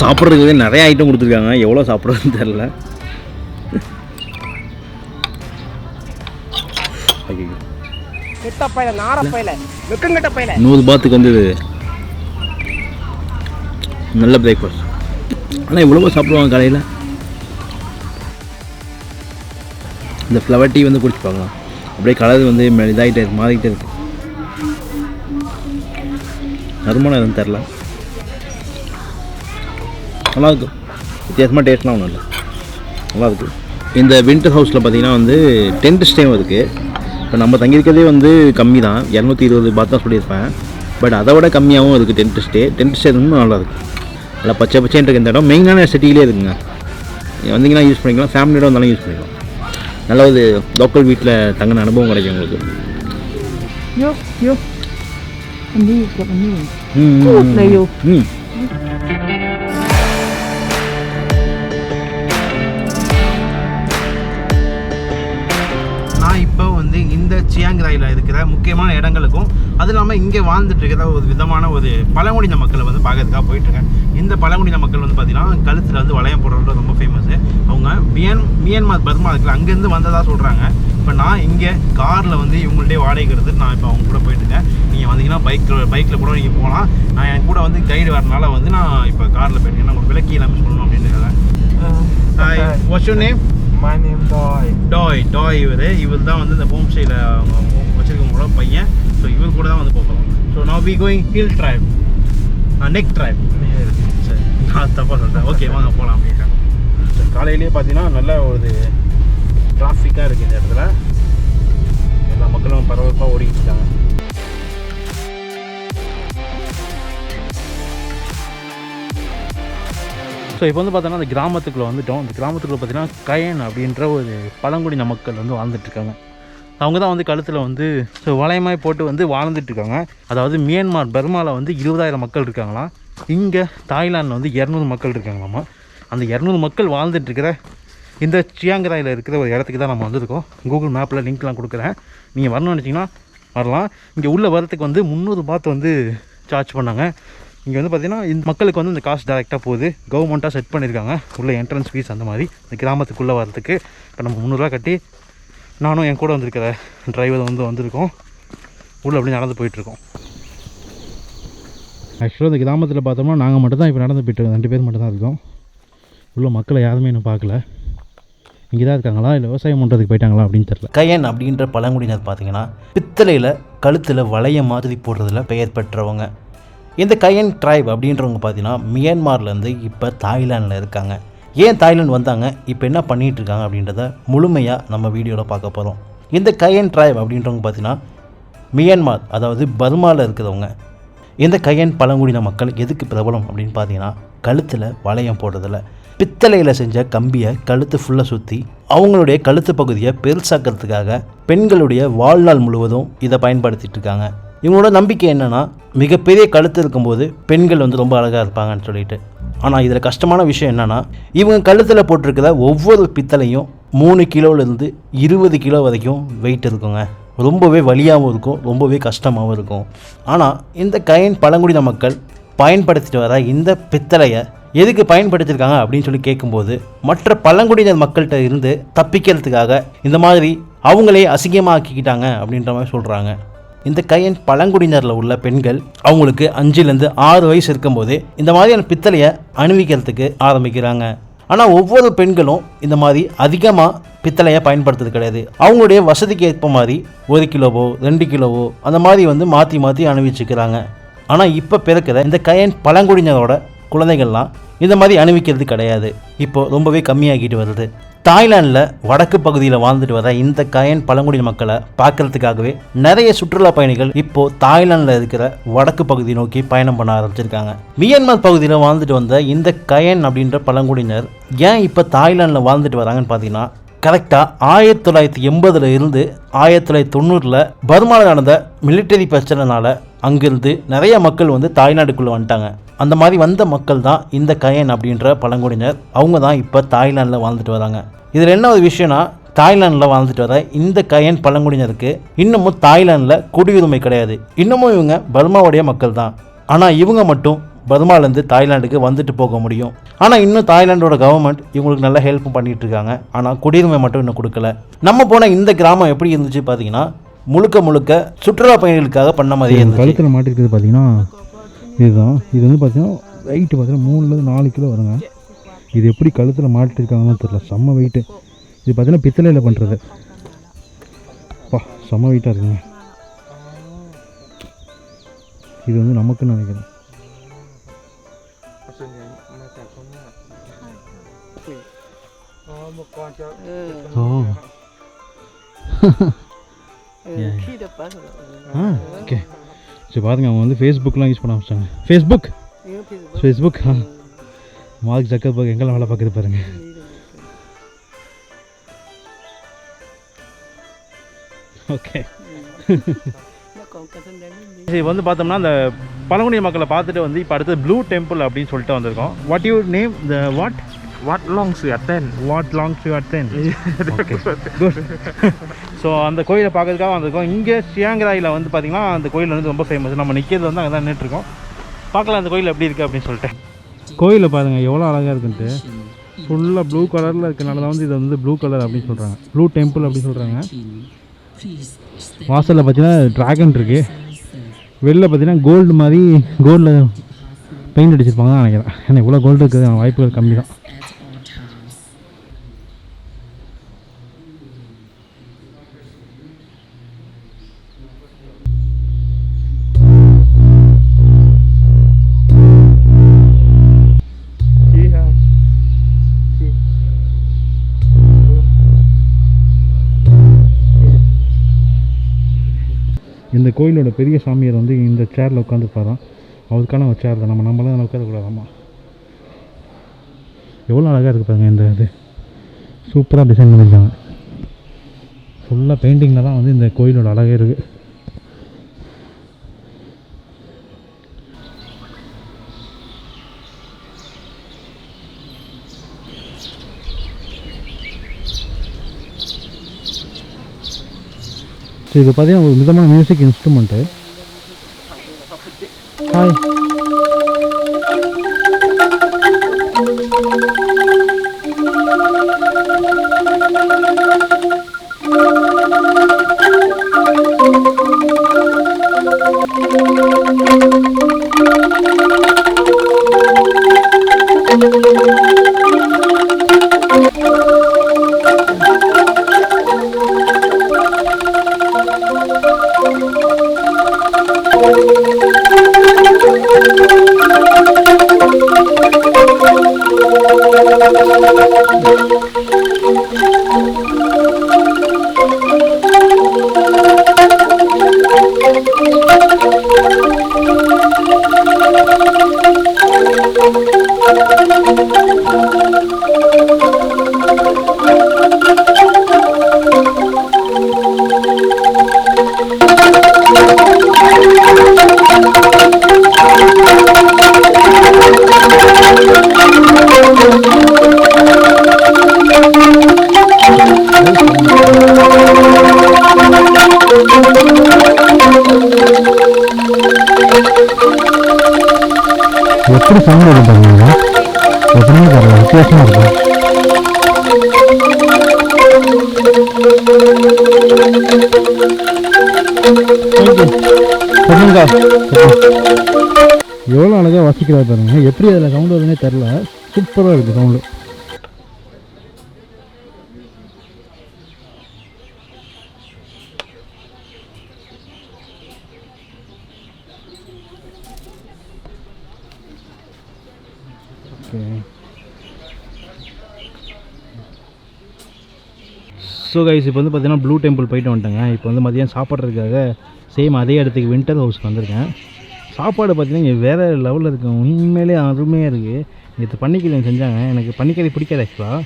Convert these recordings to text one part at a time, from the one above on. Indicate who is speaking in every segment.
Speaker 1: சாப்பிட்றதுக்கு நிறைய ஐட்டம் கொடுத்துருக்காங்க. எவ்வளோ சாப்பிட்றதுன்னு தெரில நூறு பாத்துக்கு வந்து நல்ல பிரேக்ஃபாஸ்ட் ஆனால் இவ்வளோ சாப்பிடுவாங்க காலையில். இந்த ஃப்ளவர் டீ வந்து குடிச்சுப்பாங்க அப்படியே கலர் வந்து இதாகிட்டே இருக்கு மாறிக்கிட்டே இருக்கு. நறுமணம் எதுவும் தெரில நல்லா இருக்கு வித்தியாசமாக டேஸ்ட்லாம் ஒன்றும் இல்லை. நல்லா இருக்கு இந்த வின்டர் ஹவுஸில் பார்த்தீங்கன்னா வந்து டென்ட் ஸ்டேவும் இருக்குது இப்போ நம்ம தங்கியிருக்கிறதே வந்து கம்மி தான் இரநூத்தி இருபது பாத் தான் சொல்லியிருப்பேன். பட் அதை விட கம்மியாகவும் இருக்குது டென்ட் ஸ்டே டென்ட் ஸ்டே ரொம்ப நல்லா இருக்கு. நல்லா பச்சை பச்சைன்னு இருக்கு இந்த இடம். மெயினான சிட்டியிலே இருக்குங்க. நீங்க வந்தீங்கன்னா யூஸ் பண்ணிக்கலாம். ஃபேமிலியோட வந்தாலும் யூஸ் பண்ணிக்கலாம். நல்ல ஒரு லோக்கல் வீட்டில் தங்கின அனுபவம் கிடைக்கும் உங்களுக்கு. ம், ம், சியாங்கிராயில் இருக்கிற முக்கியமான இடங்களுக்கும் அது இல்லாமல் இங்கே வாழ்ந்துட்டு இருக்கிற ஒரு விதமான ஒரு பழங்குடியின மக்களை வந்து பார்க்கறதுக்காக போயிட்டுருக்கேன். இந்த பழங்குடியின மக்கள் வந்து பார்த்தீங்கன்னா கழுத்தில் வந்து வளையம் போடுறது ரொம்ப ஃபேமஸ் அவங்க மியன் மியன்மார் பர்மா இருக்குல்ல அங்கேருந்து வந்ததாக சொல்கிறாங்க இப்போ நான் இங்கே காரில் வந்து இவங்கள்ட்டே எடுத்து நான் இப்போ அவங்க கூட போயிட்டுருக்கேன். நீங்கள் வந்தீங்கன்னா பைக்கில் பைக்கில் கூட நீங்கள் போகலாம். நான் என் கூட வந்து கைடு வரனால வந்து நான் இப்போ காரில் போயிட்டுருக்கேன். நான் உங்களுக்கு விளக்கி எல்லாமே சொல்லணும் அப்படின்னு hi what's your name
Speaker 2: My name Doy.
Speaker 1: Doy Doy இவர். இவர் தான் வந்து இந்த ஹோம் ஸ்டேயில் அவங்க வச்சிருக்கவங்களோட பையன். ஸோ இவர் கூட தான் வந்து போகிறோம் ஸோ நான் we going hill drive neck drive சரி நான் தப்பாக சொல்கிறேன் ஓகே வாங்க போகலாம் காலையிலேயே பார்த்தீங்கன்னா நல்ல ஒரு டிராஃபிக்காக இருக்குது இந்த இடத்துல. எல்லா மக்களும் பரபரப்பாக ஓடிக்கிட்டு இருக்காங்க. ஸோ இப்போ வந்து பார்த்தோன்னா அந்த கிராமத்துக்குள்ளே வந்துட்டோம் அந்த கிராமத்துக்குள்ளே பார்த்தீங்கன்னா கயன் அப்படின்ற ஒரு பழங்குடியின மக்கள் வந்து வாழ்ந்துட்டுருக்காங்க. அவங்க தான் வந்து கழுத்தில் வந்து ஸோ வளையமாய் போட்டு வந்து வாழ்ந்துட்டுருக்காங்க. அதாவது மியான்மார் பர்மாவில் வந்து இருபதாயிரம் மக்கள் இருக்காங்களாம் இங்கே தாய்லாந்தில் வந்து இரநூறு மக்கள் இருக்காங்களாமா? அந்த இரநூறு மக்கள் வாழ்ந்துட்டுருக்கிற இந்த சியாங்கராயில் இருக்கிற ஒரு இடத்துக்கு தான் நம்ம வந்திருக்கோம். கூகுள் மேப்பில் லிங்க்லாம் கொடுக்குறேன். நீங்கள் வரணும்னு நினச்சிங்கன்னா வரலாம். இங்கே உள்ளே வரத்துக்கு வந்து முந்நூறு பாத் வந்து சார்ஜ் பண்ணாங்க. இங்கே வந்து பார்த்திங்கன்னா இந்த மக்களுக்கு வந்து இந்த காசு டேரெக்டாக போகுது. கவர்மெண்ட்டாக செட் பண்ணியிருக்காங்க உள்ள என்ட்ரன்ஸ் ஃபீஸ் அந்த மாதிரி இந்த கிராமத்துக்குள்ளே வரதுக்கு இப்போ நம்ம முந்நூறுரூவா கட்டி நானும் என் கூட வந்திருக்கிற டிரைவர் வந்து வந்திருக்கோம். உள்ளே அப்படியே நடந்து போயிட்டுருக்கோம். ஆக்சுவலாக இந்த கிராமத்தில் பார்த்தோம்னா நாங்கள் மட்டும் தான் இப்போ நடந்து போயிட்டு ரெண்டு பேர் மட்டும் தான் இருக்கோம். உள்ள மக்களை யாருமே இன்னும் பார்க்கல. இங்கே தான் இருக்காங்களா? இல்லை விவசாயம் பண்ணுறதுக்கு போயிட்டாங்களா அப்படின்னு தெரியல. கயன் அப்படின்ற பழங்குடியினர் பார்த்தீங்கன்னா பித்தளையில் கழுத்தில் வளைய மாதிரி போடுறதுல பெயர் பெற்றவங்க. இந்த கயன் ட்ரைப் அப்படின்றவங்க பார்த்தீங்கன்னா மியான்மார்லேருந்து இப்போ தாய்லாண்டில் இருக்காங்க. ஏன் தாய்லாந்து வந்தாங்க? இப்போ என்ன பண்ணிகிட்டு இருக்காங்க அப்படின்றத முழுமையாக நம்ம வீடியோவில் பார்க்க போகிறோம் இந்த கயன் ட்ரைப் அப்படின்றவங்க பார்த்தீங்கன்னா மியான்மார் அதாவது பர்மாவில் இருக்கிறவங்க. இந்த கையன் பழங்குடியின மக்கள் எதுக்கு பிரபலம் அப்படின்னு பார்த்தீங்கன்னா கழுத்தில் வளையம் போடுறதில்ல. பித்தளையில் செஞ்ச கம்பியை கழுத்து ஃபுல்லாக சுற்றி அவங்களுடைய கழுத்து பகுதியை பெருசாக்கிறதுக்காக பெண்களுடைய வாழ்நாள் முழுவதும் இதை பயன்படுத்திகிட்டு இருக்காங்க. இவங்களோட நம்பிக்கை என்னென்னா மிகப்பெரிய கழுத்து இருக்கும்போது பெண்கள் வந்து ரொம்ப அழகாக இருப்பாங்கன்னு சொல்லிட்டு. ஆனால் இதில் கஷ்டமான விஷயம் என்னென்னா இவங்க கழுத்தில் போட்டிருக்கிற ஒவ்வொரு பித்தளையும் மூணு கிலோலேருந்து இருபது கிலோ வரைக்கும் வெயிட் இருக்குங்க. ரொம்பவே வலியாகவும் இருக்கும் ரொம்பவே கஷ்டமாகவும் இருக்கும். ஆனால் இந்த கயன் பழங்குடியின மக்கள் பயன்படுத்திட்டு வர இந்த பித்தளையை எதுக்கு பயன்படுத்தியிருக்காங்க அப்படின்னு சொல்லி கேட்கும்போது மற்ற பழங்குடியினர் மக்கள்கிட்ட இருந்து தப்பிக்கிறதுக்காக இந்த மாதிரி அவங்களே அசிங்கமாக்கிக்கிட்டாங்க அப்படின்ற மாதிரி சொல்கிறாங்க இந்த கையன் பழங்குடியினரில் உள்ள பெண்கள் அவங்களுக்கு அஞ்சுலேருந்து ஆறு வயசு இருக்கும்போது இந்த மாதிரியான பித்தளையை அணிவிக்கிறதுக்கு ஆரம்பிக்கிறாங்க. ஆனால் ஒவ்வொரு பெண்களும் இந்த மாதிரி அதிகமாக பித்தளையை பயன்படுத்துறது கிடையாது. அவங்களுடைய வசதிக்கு ஏற்ப மாதிரி ஒரு கிலோவோ ரெண்டு கிலோவோ அந்த மாதிரி வந்து மாற்றி மாற்றி அணிவிச்சுக்கிறாங்க. ஆனால் இப்போ பிறக்கிற இந்த கயன் பழங்குடியினரோட குழந்தைகள்லாம் இந்த மாதிரி அணிவிக்கிறது கிடையாது. இப்போ ரொம்பவே கம்மியாகிட்டு வருது. தாய்லாந்தில் வடக்கு பகுதியில் வாழ்ந்துட்டு வர இந்த கயன் பழங்குடி மக்களை பார்க்கறதுக்காகவே நிறைய சுற்றுலா பயணிகள் இப்போ தாய்லாந்தில் இருக்கிற வடக்கு பகுதி நோக்கி பயணம் பண்ண ஆரம்பிச்சிருக்காங்க. மியான்மர் பகுதியில் வாழ்ந்துட்டு வந்த இந்த கயன் அப்படின்ற பழங்குடியினர் ஏன் இப்போ தாய்லாந்தில் வாழ்ந்துட்டு வராங்கன்னு பார்த்தீங்கன்னா கரெக்டாக ஆயிரத்தி தொள்ளாயிரத்தி எண்பதுல இருந்து ஆயிரத்தி தொள்ளாயிரத்தி தொண்ணூறில் பர்மாவில் நடந்த மிலிட்டரி பிரச்சனைனால அங்கிருந்து நிறைய மக்கள் வந்து தாய்நாடுக்குள்ளே வந்துட்டாங்க. அந்த மாதிரி வந்த மக்கள் தான் இந்த கயன் அப்படின்ற பழங்குடியினர். அவங்க தான் இப்போ தாய்லாந்தில் வாழ்ந்துட்டு வராங்க. இதில் என்ன ஒரு விஷயம்னா தாய்லாந்தில் வாழ்ந்துட்டு வர இந்த கயன் பழங்குடியினருக்கு இன்னமும் தாய்லாந்தில் குடியுரிமை கிடையாது. இன்னமும் இவங்க பர்மாவுடைய மக்கள் தான். ஆனால் இவங்க மட்டும் பர்மாலேருந்து தாய்லாந்துக்கு வந்துட்டு போக முடியும். ஆனால் இன்னும் தாய்லாண்டோட கவர்மெண்ட் இவங்களுக்கு நல்ல ஹெல்ப் பண்ணிட்டு இருக்காங்க. ஆனால் குடியுரிமை மட்டும் இன்னும் கொடுக்கல. நம்ம போன இந்த கிராமம் எப்படி இருந்துச்சு பார்த்தீங்கன்னா முழுக்க முழுக்க சுற்றுலா பயணிகளுக்காக பண்ண இருந்துச்சு.
Speaker 3: கழுத்தில் மாட்டிருக்கிறது பார்த்தீங்கன்னா இதுதான். இது வந்து பார்த்தீங்கன்னா வெயிட் பார்த்தீங்கன்னா மூணுலேருந்து நாலு கிலோ வருங்க. இது எப்படி கழுத்தில் மாட்டிருக்காங்கன்னு தெரியல. செம்ம வெயிட்டு இது பார்த்தீங்கன்னா பித்தளையில் பண்ணுறது பா செம்ம வெயிட்டாக இருக்குங்க. இது வந்து நமக்குன்னு நினைக்கிறேன். ஓ ஆ. ஓகே சரி பாருங்க அவங்க வந்து ஃபேஸ்புக்லாம் யூஸ் பண்ண ஆரம்பிச்சிட்டாங்க. ஃபேஸ்புக் ஃபேஸ்புக் ஆ. மார்க் ஜக்கர்பர்க் எங்கெல்லாம் வேலை பார்க்குது பாருங்க. ஓகே.
Speaker 1: இது வந்து பார்த்தோம்னா அந்த பழங்குடி மக்களை பார்த்துட்டு வந்து இப்போ அடுத்து ப்ளூ டெம்பிள் அப்படின்னு சொல்லிட்டு வந்திருக்கோம். What you name the what
Speaker 2: what long சுயத்தன்
Speaker 1: what long to attend okay good so அந்த கோயிலை பார்க்கறதுக்காக வந்திருக்கோம். இங்கே சியாங்கராயில் வந்து பார்த்திங்கன்னா அந்த கோயில் வந்து ரொம்ப ஃபேமஸ் நம்ம நிற்கிறது வந்து அங்கே தான் நின்றுட்டுருக்கோம் பார்க்கலாம் அந்த கோயில் எப்படி இருக்குது அப்படின்னு சொல்லிட்டு.
Speaker 3: கோயிலை பாருங்க எவ்வளோ அழகாக இருக்குன்ட்டு. ஃபுல்லாக ப்ளூ கலரில் இருக்கனால தான் வந்து இது வந்து ப்ளூ கலர் அப்படின்னு சொல்கிறாங்க ப்ளூ டெம்பிள் அப்படின்னு சொல்கிறாங்க வாசலில் பார்த்தீங்கன்னா ட்ராகன் இருக்குது வெளில பார்த்தீங்கன்னா கோல்டு மாதிரி கோல்டில் பெயிண்ட் அடிச்சிருப்பாங்க தான் நினைக்கிறேன். ஏன்னா இவ்வளோ கோல்டு இருக்குது வாய்ப்புகள் கம்மி தான் இந்த கோயிலோட பெரிய சாமியார் வந்து இந்த சேரில் உட்காந்துருப்பாராம் அவருக்கான ஒரு சேர் தான். நம்ம நம்மளாம் அதில் உட்காரக்கூடாதாம்மா எவ்வளோ அழகாக இருக்குது பாருங்க இந்த இது. சூப்பராக டிசைன் பண்ணியிருக்காங்க. ஃபுல்லாக பெயிண்டிங்கில் தான் வந்து இந்த கோயிலோட அழகே இருக்குது சரி இது பார்த்தீங்கன்னா ஒரு விதமான மியூசிக் இன்ஸ்ட்ருமெண்ட்டு ஹாய் எப்படி சவுண்ட் வரும் பாருங்க எப்படிமே தெரியல வித்தியாசமாக இருக்கும் எவ்வளோ அழகாக வசிக்கிறா பாருங்க. எப்படி அதில் சவுண்ட் வருதுன்னே தெரில சூப்பராக இருக்குது சவுண்டு ஓகே
Speaker 1: ஸோ கைஸ் இப்போ வந்து பார்த்தீங்கன்னா ப்ளூ டெம்பிள் போயிட்டு வந்துட்டேங்க. இப்போ வந்து மதியம் சாப்பிட்றதுக்காக சேம் அதே இடத்துக்கு வின்டர் ஹவுஸ்க்கு வந்திருக்கேன். சாப்பாடு பார்த்தீங்கன்னா இங்கே வேறு லெவலில் இருக்கு. உண்மையிலே அருமையாக இருக்குது நேற்று பன்னிக்கறி செஞ்சாங்க. எனக்கு பன்னிக்கறி பிடிக்காது ஆக்சுவலாக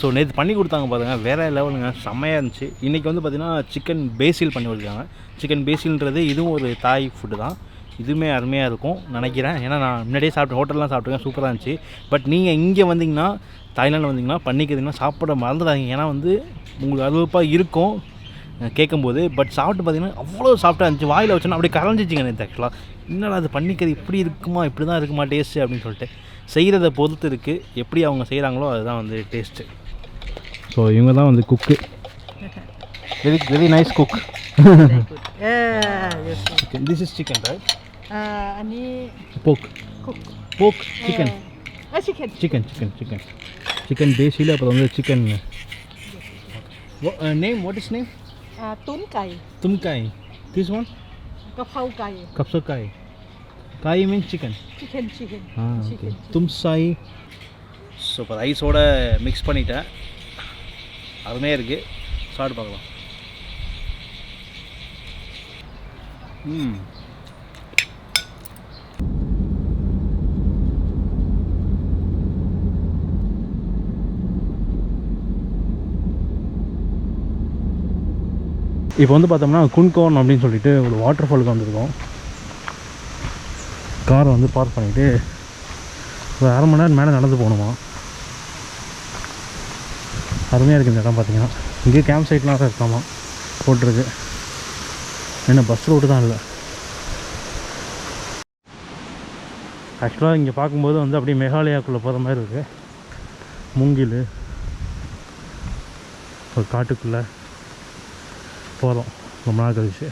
Speaker 1: ஸோ நேற்று பண்ணி கொடுத்தாங்க பாருங்க. வேறு லெவலுங்க செம்மையாக இருந்துச்சு. இன்றைக்கி வந்து பார்த்திங்கன்னா சிக்கன் பேசில் பண்ணி கொடுத்தாங்க சிக்கன் பேசில்ன்றது இதுவும் ஒரு தாய் ஃபுட்டு தான். இதுவுமே அருமையாக இருக்கும் நினைக்கிறேன். ஏன்னா நான் முன்னாடியே சாப்பிட்டு ஹோட்டல்லாம் சாப்பிட்ருக்கேன் சூப்பராக இருந்துச்சு. பட் நீங்கள் இங்கே வந்தீங்கன்னா தாய்லாந்து வந்தீங்கன்னா பண்ணிக்கிறதுனா சாப்பிட மறந்துடாதீங்க. ஏன்னா வந்து உங்களுக்கு அறுவப்பாக இருக்கும் கேட்கும்போது. பட் சாப்பிட்டு பார்த்தீங்கன்னா அவ்வளோ சாஃப்டாக இருந்துச்சு. வாயில் வச்சோன்னா அப்படியே கரைஞ்சிச்சிங்க நேற்று ஆக்சுவலாக என்னடா அது பன்னிக்கறி இப்படி இருக்குமா இப்படி தான் இருக்குமா டேஸ்ட்டு அப்படின்னு சொல்லிட்டு. செய்கிறத பொறுத்து இருக்குது எப்படி அவங்க செய்கிறாங்களோ அதுதான் வந்து டேஸ்ட்டு ஸோ இவங்க தான் வந்து cook very very nice cook
Speaker 4: Yeah, yes.
Speaker 1: Chicken this is chicken right
Speaker 4: Uh, ani
Speaker 1: pork
Speaker 4: cook.
Speaker 1: Pork chicken
Speaker 4: Ah, chicken.
Speaker 1: Chicken chicken chicken chicken பேசியில் அப்புறம் வந்து chicken name what is name
Speaker 4: Uh, tun kai.
Speaker 1: Tom kai this one
Speaker 4: Kapau kai.
Speaker 1: கப்சோக்காய் kai means chicken
Speaker 4: Chicken, chicken.
Speaker 1: Ah okay
Speaker 4: chicken.
Speaker 1: தும்சாய் super ரைஸோட mix பண்ணிட்டேன். அருமையாக இருக்குது சாப்பிட்டு பார்க்கலாம். ம். இப்போ வந்து பார்த்தோம்னா குன்கோன் அப்படின்னு சொல்லிட்டு ஒரு வாட்டர் ஃபாலுக்கு வந்திருக்கோம். காரை வந்து பார்க் பண்ணிவிட்டு ஒரு அரை மணி நேரம் மேலே நடந்து போகணுமா? அருமையாக இருக்குது இந்த இடம் பார்த்தீங்கன்னா. இங்கேயே கேம்ப் சைட்லாம் தான் இருக்காமா? போட்டிருக்கு. என்ன பஸ் ரோடு தான் இல்லை. ஆக்சுவலாக இங்கே பார்க்கும்போது வந்து அப்படியே மேகாலயாக்குள்ளே போகிற மாதிரி இருக்குது மூங்கில் ஒரு காட்டுக்குள்ளே. போகிறோம் ரொம்ப நாள் கழிச்சு.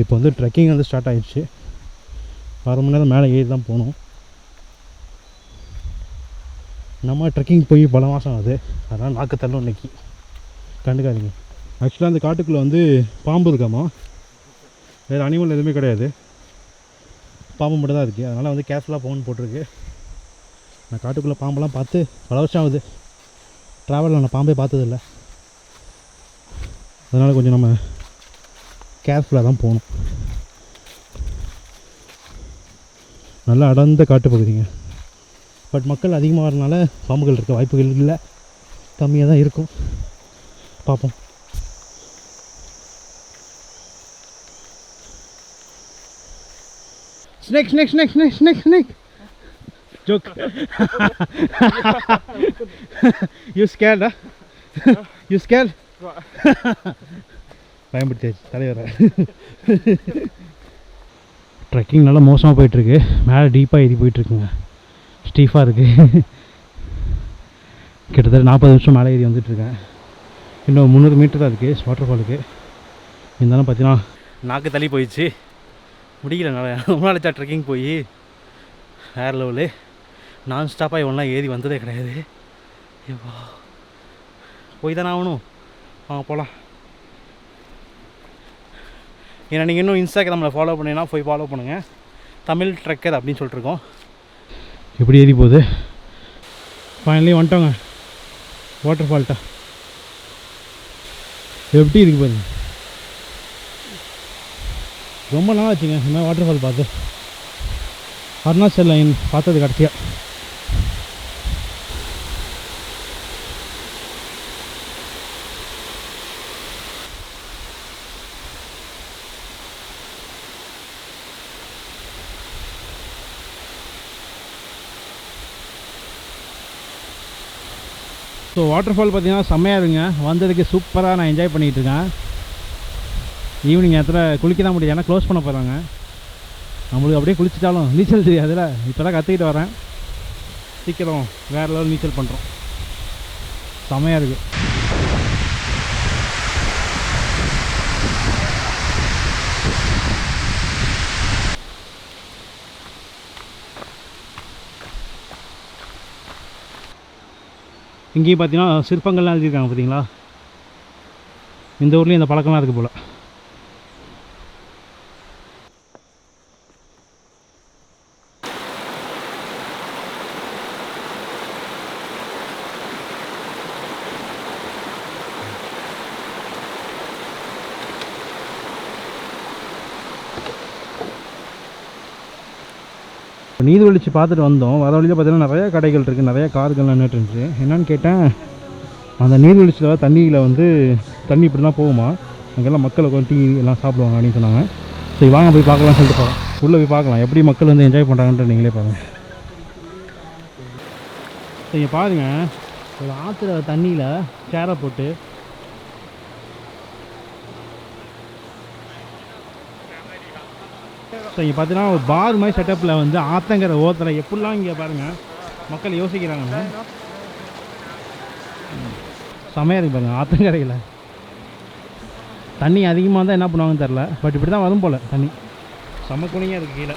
Speaker 1: இப்போ வந்து ட்ரெக்கிங் வந்து ஸ்டார்ட் ஆயிடுச்சு. அரை மணி நேரம் மேலே ஏறி தான் போகணும். நம்ம ட்ரெக்கிங் போய் பல மாதம் ஆகுது. அதனால் நாக்கு தள்ளும் இன்னைக்கு. கண்டுக்காதீங்க. ஆக்சுவலாக அந்த காட்டுக்குள்ளே வந்து பாம்பு இருக்காமா? வேறு அனிமல் எதுவுமே கிடையாது. பாம்பு மட்டும் தான் இருக்குது அதனால் வந்து கேர்ஃபுல்லாக போகணும்னு போட்டிருக்கு. நான் காட்டுக்குள்ளே பாம்பெல்லாம் பார்த்து பல வருஷம் ஆகுது. ட்ராவலில் நான் பாம்பே பார்த்ததில்ல. அதனால் கொஞ்சம் நம்ம கேர்ஃபுல்லாக தான் போகணும். நல்லா அடர்ந்த காட்டு பகுதிங்க. பட் மக்கள் அதிகமாக வரனால பாம்புகள் இருக்க வாய்ப்புகள் இல்லை. கம்மியாக தான் இருக்கும். பார்ப்போம். Snake snake snake snake snake snake joke you ஸ்கேர்டா you scare பயன்படுத்தியாச்சு தலைவரை. ட்ரெக்கிங் நல்லா மோசமாக போயிட்டுருக்கு. மேலே டீப்பாக ஏறி போயிட்டுருக்குங்க. ஸ்டீஃபாக இருக்குது கிட்டத்தட்ட நாற்பது நிமிஷம் மேலே ஏறி வந்துட்டுருக்கேன். இன்னும் முந்நூறு மீட்டர் தான் இருக்குது வாட்டர் ஃபாலுக்கு இருந்தாலும் பார்த்தீங்கன்னா நாக்கு தள்ளி போயிடுச்சு. முடியல நல்லா ரொம்ப நாளைச்சா ட்ரெக்கிங் போய். வேறு லெவலு நான் ஸ்டாப்பாக இவன்லாம் ஏறி வந்ததே கிடையாது. ஐயோ. போய் தானே ஆகணும். வாங்க போகலாம் ஏன்னா நீங்கள் இன்னும் இன்ஸ்டாகிராமில் ஃபாலோ பண்ணீங்கன்னா போய் ஃபாலோ பண்ணுங்கள் தமிழ் ட்ரெக்கர் அப்படின்னு சொல்லிட்டுருக்கோம். எப்படி ஏறி போகுது? ஃபைனலி வந்துட்டோங்க. வாட்டர் ஃபால்ட்டா எப்படி இருக்கு பாருங்க. ரொம்ப நாள் ஆச்சுங்க இந்த மாதிரி வாட்டர் ஃபால் பார்த்து. அருணாச்சல் லைன் பார்த்தது கடைசியாக ஸோ வாட்டர் ஃபால் பார்த்தீங்கன்னா செம்மையாக இருங்க வந்ததுக்கு சூப்பராக நான் என்ஜாய் பண்ணிகிட்டு இருக்கேன் ஈவினிங் எத்தனை குளிக்க தான் முடியும். ஏன்னா க்ளோஸ் பண்ண போகிறாங்க நம்மளுக்கு அப்படியே குளிச்சிட்டாலும் நீச்சல் தெரியாதுல்ல. இப்போ தான் கற்றுக்கிட்டு வரேன். சீக்கிரம் வேறு லெவல் நீச்சல் பண்ணுறோம் செம்மையாக இருக்குது இங்கேயும் பார்த்தீங்கன்னா சிற்பங்கள்லாம் எழுதியிருக்காங்க பார்த்தீங்களா? இந்த ஊர்லேயும் இந்த பழக்கம்லாம் இருக்குது போல். நீர்வீழ்ச்சி பார்த்துட்டு வந்தோம். வர வழியில் பார்த்தீங்கன்னா நிறைய கடைகள் இருக்குது நிறைய கார்கள் நின்றுட்டு இருந்துச்சு. என்னன்னு கேட்டேன் அந்த நீர்வீழ்ச்சியில் தண்ணியில் வந்து தண்ணி இப்படி தான் போகுமா? அங்கெல்லாம் மக்கள் உட்காந்து டீ எல்லாம் சாப்பிடுவாங்க அப்படின்னு சொன்னாங்க. சரி வாங்க போய் பார்க்கலாம்னு சொல்லிட்டு போகிறோம் உள்ளே போய் பார்க்கலாம். எப்படி மக்கள் வந்து என்ஜாய் பண்ணுறாங்கன்ற நீங்களே பாருங்கள் நீங்கள் பாருங்கள் ஒரு ஆற்றுல தண்ணியில் சேரை போட்டு ஸோ இங்கே பார்த்தீங்கன்னா ஒரு பார் மாதிரி செட்டப்பில் வந்து ஆத்தங்கிற ஓரத்தில் எப்படிலாம் இங்கே பாருங்கள் மக்கள் யோசிக்கிறாங்க செமையாக இருக்கு பாருங்கள் ஆத்தங்கரையில். தண்ணி அதிகமாக இருந்தால் என்ன பண்ணுவாங்கன்னு தெரில பட் இப்படி தான் வரும் போல் தண்ணி. செம்ம குனியாக இருக்குது கீழே.